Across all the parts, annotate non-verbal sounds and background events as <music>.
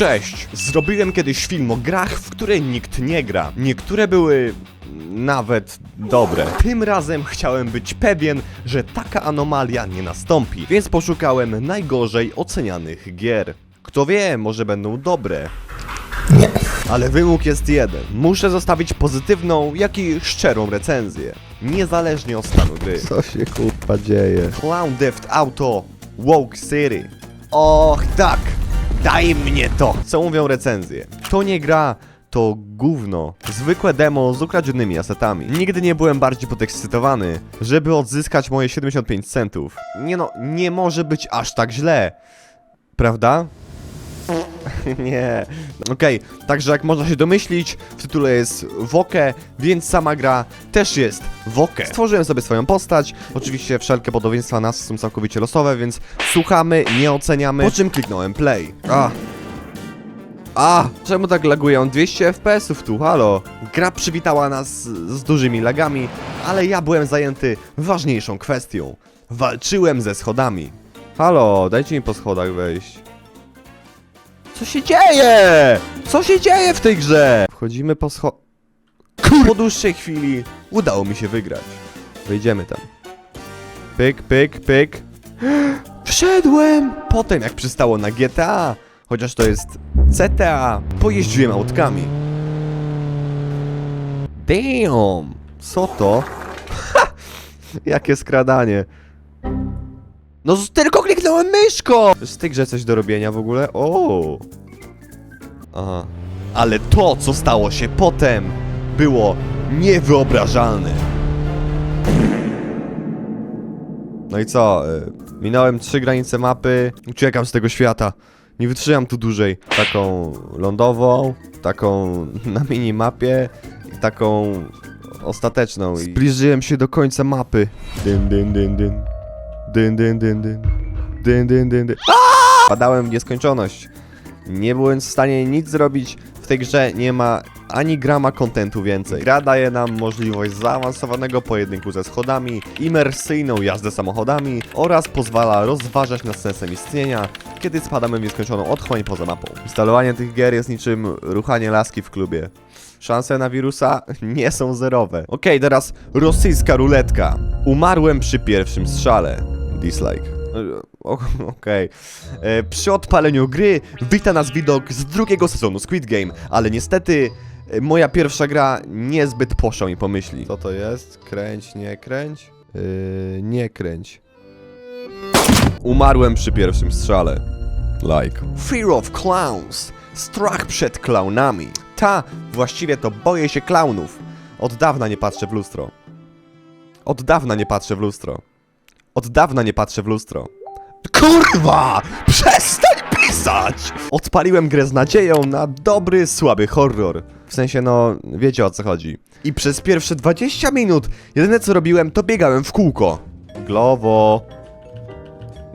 Cześć! Zrobiłem kiedyś film o grach, w które nikt nie gra. Niektóre były nawet dobre. Tym razem chciałem być pewien, że taka anomalia nie nastąpi, więc poszukałem najgorzej ocenianych gier. Kto wie, może będą dobre. Ale wymóg jest jeden. Muszę zostawić pozytywną, jak i szczerą recenzję. Niezależnie od stanu gry. Co się kurwa dzieje? Clown Theft Auto Woke City. Och tak, daj mnie to. Co mówią recenzje? To nie gra, to gówno. Zwykłe demo z ukradzionymi asetami. Nigdy nie byłem bardziej podekscytowany, żeby odzyskać moje 75 centów. Nie no, nie może być aż tak źle. Prawda? <laughs> Nie. Okej, także jak można się domyślić, w tytule jest Woke, więc sama gra też jest Woke. Stworzyłem sobie swoją postać. Oczywiście wszelkie podobieństwa nas są całkowicie losowe, więc słuchamy, nie oceniamy. Po czym kliknąłem play. A. A, czemu tak laguje? On 200 FPS-ów tu, halo. Gra przywitała nas z dużymi lagami, ale ja byłem zajęty ważniejszą kwestią. Walczyłem ze schodami. Halo, dajcie mi po schodach wejść. Co się dzieje? Co się dzieje w tej grze? Wchodzimy po scho... Kur... Po dłuższej chwili udało mi się wygrać. Wejdziemy tam. Pyk, pyk, pyk. <gasps> Wszedłem! Potem jak przystało na GTA, chociaż to jest CTA, pojeździłem autkami. Damn! Co to? Ha! <laughs> Jakie skradanie. No z- tylko kliknąłem myszką! Jest w tej grze coś do robienia w ogóle? O. Aha. Ale to, co stało się potem, było niewyobrażalne. No i co? y, Minąłem trzy granice mapy, uciekam z tego świata. Nie wytrzymam tu dłużej. Taką lądową, taką <laughs> na minimapie i taką ostateczną. I zbliżyłem się do końca mapy. Dyn, dyn, dyn, dyn. Dyn, dyn, dyn, dyn. Dyn, dyn, dyn, dyn. Aaaa! Padałem w nieskończoność. Nie byłem w stanie nic zrobić. W tej grze nie ma ani grama kontentu więcej. Gra daje nam możliwość zaawansowanego pojedynku ze schodami, imersyjną jazdę samochodami oraz pozwala rozważać nad sensem istnienia, kiedy spadamy w nieskończoną otchłań poza mapą. Instalowanie tych gier jest niczym ruchanie laski w klubie. Szanse na wirusa <laughs> nie są zerowe. Okej, teraz rosyjska ruletka. Umarłem przy pierwszym strzale. Dislike. Okej. E, Przy odpaleniu gry wita nas widok z drugiego sezonu Squid Game, ale niestety e, moja pierwsza gra niezbyt poszła mi pomyśli. Co to jest? Kręć, nie kręć? Yy, nie kręć. Umarłem przy pierwszym strzale. Like. Fear of clowns. Strach przed klaunami. Ta, właściwie to boję się klaunów. Od dawna nie patrzę w lustro. Od dawna nie patrzę w lustro. Od dawna nie patrzę w lustro. Kurwa! Przestań pisać! Odpaliłem grę z nadzieją na dobry, słaby horror. W sensie, no, wiecie o co chodzi. I przez pierwsze 20 minut jedyne co robiłem, to biegałem w kółko. Glowo.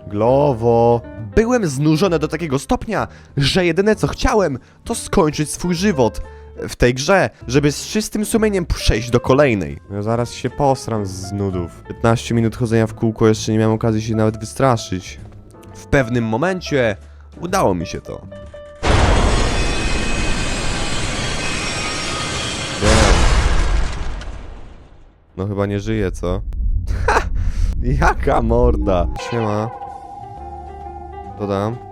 Glowo. Byłem znużony do takiego stopnia, że jedyne co chciałem, to skończyć swój żywot w tej grze, żeby z czystym sumieniem przejść do kolejnej. Ja zaraz się posram z nudów. 15 minut chodzenia w kółko, jeszcze nie miałem okazji się nawet wystraszyć. W pewnym momencie udało mi się to. No chyba nie żyje, co? Ha! Jaka morda! Siema. Dodam.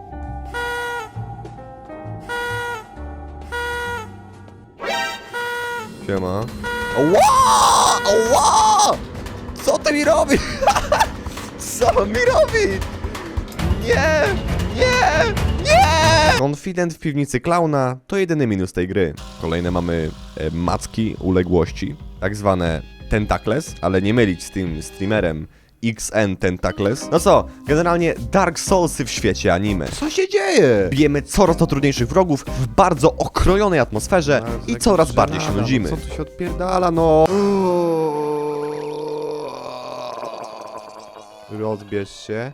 Siema. Ła! Ła! Co ty mi robisz? <laughs> Co on mi robi? Nie! Nie! Nie! Konfident w piwnicy klauna to jedyny minus tej gry. Kolejne mamy e, macki uległości, tak zwane Tentacles, ale nie mylić z tym streamerem XN Tentacles. No co, generalnie Dark Soulsy w świecie anime. Co się dzieje? Bijemy coraz to trudniejszych wrogów w bardzo okrojonej atmosferze i coraz bardziej się nudzimy. Co tu się odpierdala, no? Rozbierz się.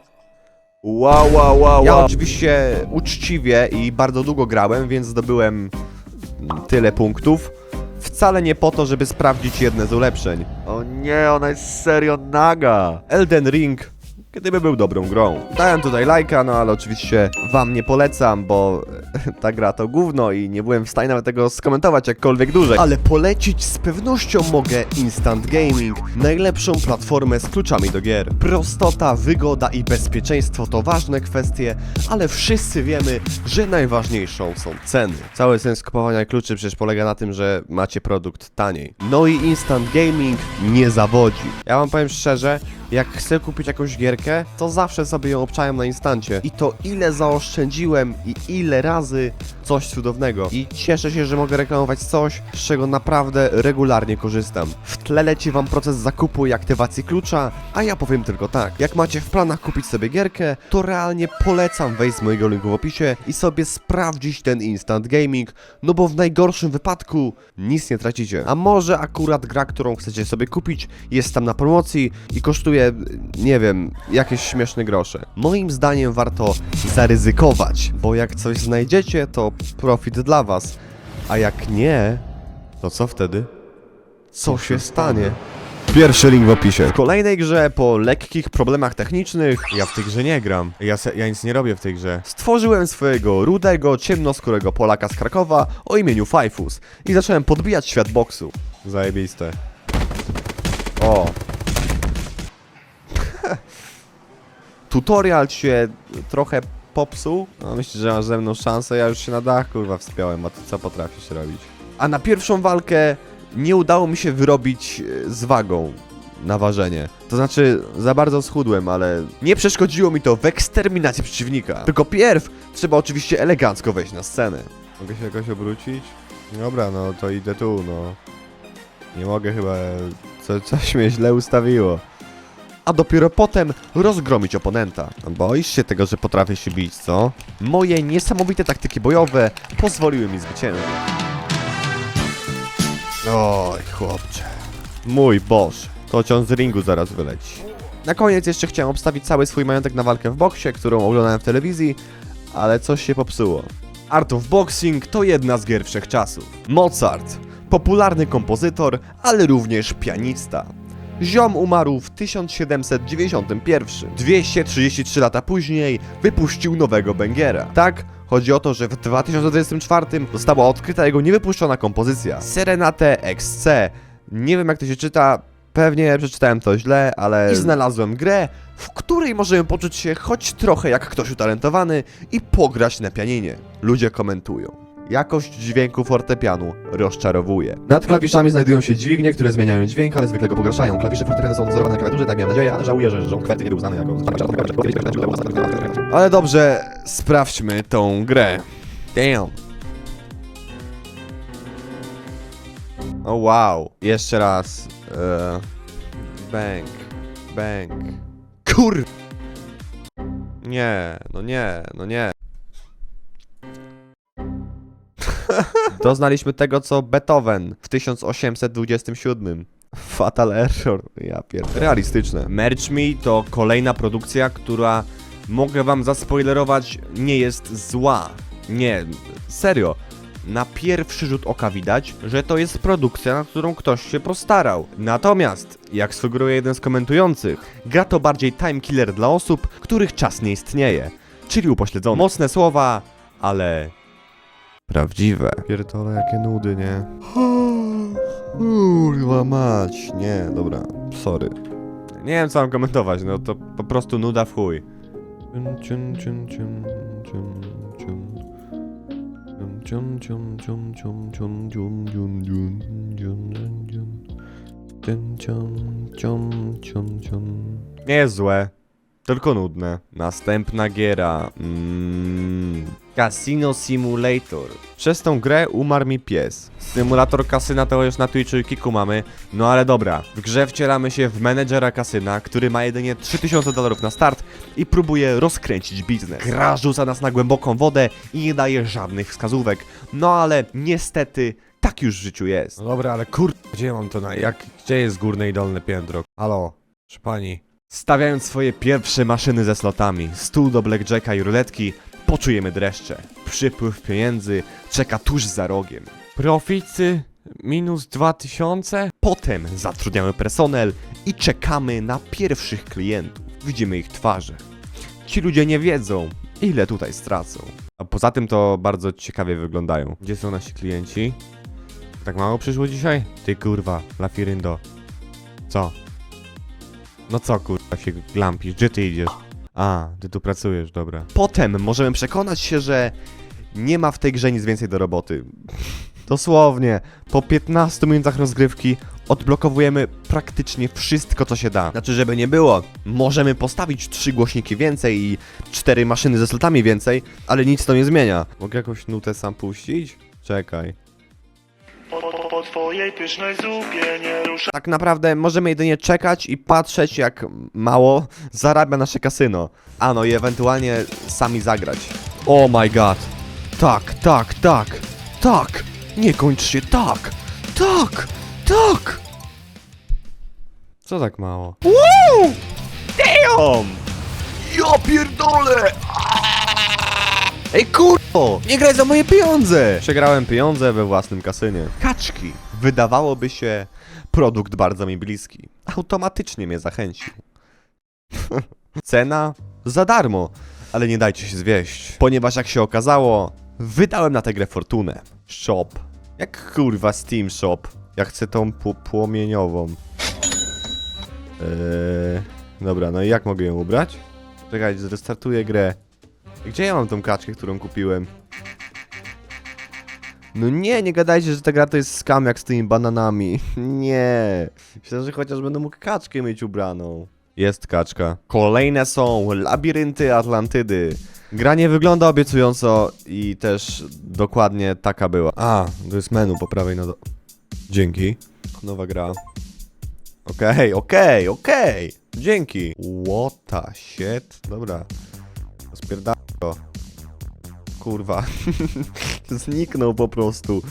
Wow, wow, wow, Ja oczywiście uczciwie i bardzo długo grałem, więc zdobyłem tyle punktów. Wcale nie po to, żeby sprawdzić jedne z ulepszeń. O nie, ona jest serio naga. Elden Ring, gdyby był dobrą grą. Dałem tutaj lajka, no ale oczywiście wam nie polecam, bo <laughs> ta gra to gówno i nie byłem w stanie nawet tego skomentować jakkolwiek dłużej. Ale polecić z pewnością mogę Instant Gaming, najlepszą platformę z kluczami do gier. Prostota, wygoda i bezpieczeństwo to ważne kwestie, ale wszyscy wiemy, że najważniejszą są ceny. Cały sens kupowania kluczy przecież polega na tym, że macie produkt taniej. No i Instant Gaming nie zawodzi. Ja wam powiem szczerze, jak chcę kupić jakąś gierkę, to zawsze sobie ją obczajam na instancie. I to ile zaoszczędziłem i ile razy coś cudownego. I cieszę się, że mogę reklamować coś, z czego naprawdę regularnie korzystam. W tle leci wam proces zakupu i aktywacji klucza, a ja powiem tylko tak. Jak macie w planach kupić sobie gierkę, to realnie polecam wejść z mojego linku w opisie i sobie sprawdzić ten instant gaming, no bo w najgorszym wypadku nic nie tracicie. A może akurat gra, którą chcecie sobie kupić, jest tam na promocji i kosztuje, nie wiem, jakieś śmieszne grosze. Moim zdaniem warto zaryzykować, bo jak coś znajdziecie, to profit dla was, a jak nie, to co wtedy? Co się stanie? Pierwszy link w opisie. W kolejnej grze, po lekkich problemach technicznych, ja w tej grze nie gram. Ja, se, ja nic nie robię w tej grze. Stworzyłem swojego rudego, ciemnoskórego Polaka z Krakowa o imieniu Fajfus i zacząłem podbijać świat boksu. Zajebiste. O. <laughs> Tutorial się trochę popsuł. No myślisz, że masz ze mną szansę? Ja już się na dach kurwa wspiąłem, a ty co potrafisz robić? A na pierwszą walkę nie udało mi się wyrobić e, z wagą na ważenie. To znaczy, za bardzo schudłem, ale nie przeszkodziło mi to w eksterminacji przeciwnika. Tylko pierw trzeba oczywiście elegancko wejść na scenę. Mogę się jakoś obrócić? Dobra, no to idę tu, no. Nie mogę chyba... Co, coś mnie źle ustawiło. A dopiero potem rozgromić oponenta. Boisz się tego, że potrafię się bić, co? Moje niesamowite taktyki bojowe pozwoliły mi zwyciężyć. Oj, chłopcze. Mój boż, to ciąg z ringu zaraz wyleci. Na koniec jeszcze chciałem obstawić cały swój majątek na walkę w boksie, którą oglądałem w telewizji, ale coś się popsuło. Art of Boxing to jedna z gier wszechczasów. Mozart, popularny kompozytor, ale również pianista. Ziom umarł w 1791. 233 lata później wypuścił nowego Bengera. Tak, chodzi o to, że w 2024 została odkryta jego niewypuszczona kompozycja Serenate XC. Nie wiem jak to się czyta, pewnie przeczytałem to źle, ale i znalazłem grę, w której możemy poczuć się choć trochę jak ktoś utalentowany i pograć na pianinie. Ludzie komentują. Jakość dźwięku fortepianu rozczarowuje. Nad klawiszami znajdują się dźwignie, które zmieniają dźwięk, ale zwykle go pogarszają. Klawisze fortepianu są wzorowane na klawiaturze, tak miałem nadzieję, ale żałuję, że rząd kwerty nie był uznany jako... Ale dobrze, sprawdźmy tą grę. Damn. O wow. Jeszcze raz. E, bang. Bang. Kur... Nie, no nie, no nie. Doznaliśmy tego, co Beethoven w 1827. Fatal Error, ja pierdolę. Realistyczne. Merch Me to kolejna produkcja, która, mogę wam zaspoilerować, nie jest zła. Nie, serio. Na pierwszy rzut oka widać, że to jest produkcja, na którą ktoś się postarał. Natomiast, jak sugeruje jeden z komentujących, gra to bardziej time killer dla osób, których czas nie istnieje. Czyli upośledzone. Mocne słowa, ale prawdziwe. Pierdolę, jakie nudy, nie? Kurwa mać. Nie, dobra, sorry. Nie wiem, co mam komentować, no to po prostu nuda w chuj. Nie jest złe, tylko nudne. Następna giera. Mm, Casino Simulator. Przez tą grę umarł mi pies. Symulator kasyna to już na Twitchu i Kiku mamy. No ale dobra, w grze wcielamy się w menedżera kasyna, który ma jedynie 3000 dolarów na start i próbuje rozkręcić biznes. Gra rzuca nas na głęboką wodę i nie daje żadnych wskazówek. No ale niestety tak już w życiu jest. No dobra, ale kur... Gdzie mam to na... Jak... Gdzie jest górne i dolne piętro? Halo? Proszę pani. Stawiając swoje pierwsze maszyny ze slotami, stół do blackjacka i ruletki, poczujemy dreszcze. Przypływ pieniędzy czeka tuż za rogiem. Proficy minus 2000? Potem zatrudniamy personel i czekamy na pierwszych klientów. Widzimy ich twarze. Ci ludzie nie wiedzą, ile tutaj stracą. A poza tym to bardzo ciekawie wyglądają. Gdzie są nasi klienci? Tak mało przyszło dzisiaj? Ty kurwa, Lafiryndo. Co? No co kurwa się glampisz? Gdzie ty idziesz? A, ty tu pracujesz, dobra. Potem możemy przekonać się, że nie ma w tej grze nic więcej do roboty. Dosłownie, po 15 minutach rozgrywki odblokowujemy praktycznie wszystko, co się da. Znaczy, żeby nie było, możemy postawić trzy głośniki więcej i cztery maszyny ze slotami więcej, ale nic to nie zmienia. Mogę jakąś nutę sam puścić? Czekaj. Po, twojej pysznej zupie nie rusza Tak naprawdę możemy jedynie czekać i patrzeć, jak mało zarabia nasze kasyno. A no i ewentualnie sami zagrać. Oh my god. Tak, tak, tak. Tak. Nie kończ się tak. Tak. Tak. Co tak mało? Woo! Damn! Ja pierdolę! Ej kurwo! Nie graj za moje pieniądze! Przegrałem pieniądze we własnym kasynie. Kaczki! Wydawałoby się produkt bardzo mi bliski. Automatycznie mnie zachęcił. <laughs> Cena? Za darmo. Ale nie dajcie się zwieść. Ponieważ jak się okazało, wydałem na tę grę fortunę. Shop. Jak kurwa Steam Shop. Ja chcę tą pł- płomieniową. Eee, dobra, no i jak mogę ją ubrać? Czekajcie, zrestartuję grę. Gdzie ja mam tą kaczkę, którą kupiłem? No nie, nie gadajcie, że ta gra to jest skam jak z tymi bananami. <laughs> Nie. Myślę, że chociaż będę mógł kaczkę mieć ubraną. Jest kaczka. Kolejne są labirynty Atlantydy. Gra nie wygląda obiecująco i też dokładnie taka była. A, to jest menu po prawej na do... Dzięki. Nowa gra. Okej, okej, okej. Dzięki. What the shit? Dobra. Spierdam go. Kurwa. <laughs> Zniknął po prostu.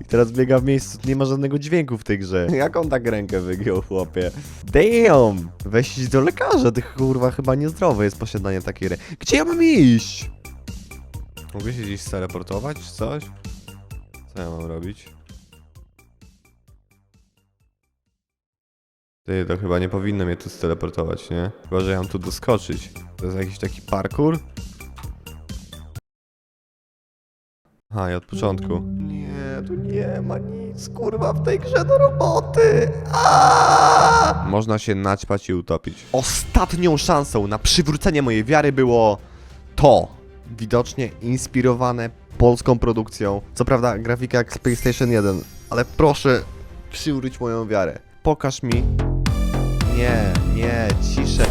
I teraz biega w miejscu, nie ma żadnego dźwięku w tej grze. <laughs> Jak on tak rękę wygiął, chłopie? Damn! Weź idź do lekarza, ty kurwa chyba niezdrowe jest posiadanie takiej ręki. Gdzie ja mam iść? Mogę się gdzieś teleportować, czy coś? Co ja mam robić? Ty, to chyba nie powinno mnie tu steleportować, nie? Chyba, że ja mam tu doskoczyć. To jest jakiś taki parkour? Aha, i od początku. Nie, tu nie ma nic, kurwa, w tej grze do roboty. Aaaa! Można się naćpać i utopić. Ostatnią szansą na przywrócenie mojej wiary było to. Widocznie inspirowane polską produkcją. Co prawda grafika jak z PlayStation 1, ale proszę przywróć moją wiarę. Pokaż mi. Nie, nie, ciszę.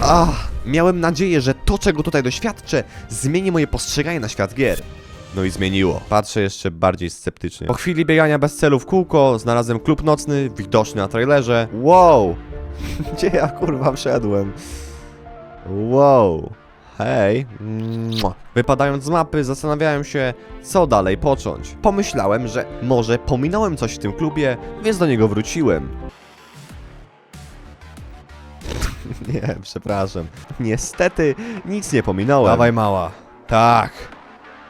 Ach, miałem nadzieję, że to, czego tutaj doświadczę, zmieni moje postrzeganie na świat gier. No i zmieniło. Patrzę jeszcze bardziej sceptycznie. Po chwili biegania bez celu w kółko, znalazłem klub nocny, widoczny na trailerze. Wow! <laughs> Gdzie ja kurwa wszedłem? Wow! Hej! Wypadając z mapy, zastanawiałem się, co dalej począć. Pomyślałem, że może pominąłem coś w tym klubie, więc do niego wróciłem. <laughs> nie, przepraszam. Niestety, nic nie pominąłem. Dawaj mała. Tak,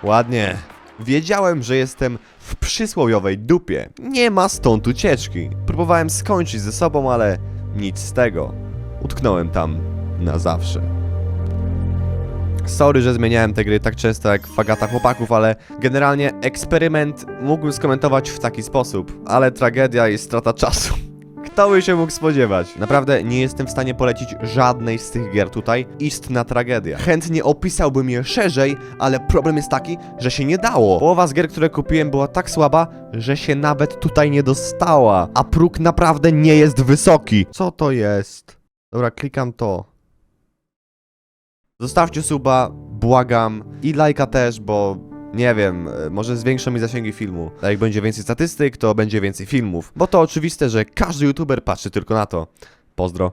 ładnie. Wiedziałem, że jestem w przysłowiowej dupie. Nie ma stąd ucieczki. Próbowałem skończyć ze sobą, ale nic z tego. Utknąłem tam na zawsze. Sorry, że zmieniałem te gry tak często jak Fagata Chłopaków, ale generalnie eksperyment mógłbym skomentować w taki sposób, ale tragedia i strata czasu. Kto się mógł spodziewać? Naprawdę nie jestem w stanie polecić żadnej z tych gier tutaj. Istna tragedia. Chętnie opisałbym je szerzej, ale problem jest taki, że się nie dało. Połowa z gier, które kupiłem była tak słaba, że się nawet tutaj nie dostała. A próg naprawdę nie jest wysoki. Co to jest? Dobra, klikam to. Zostawcie suba, błagam. I lajka też, bo nie wiem, e, może zwiększą mi zasięgi filmu. A jak będzie więcej statystyk, to będzie więcej filmów. Bo to oczywiste, że każdy youtuber patrzy tylko na to. Pozdro.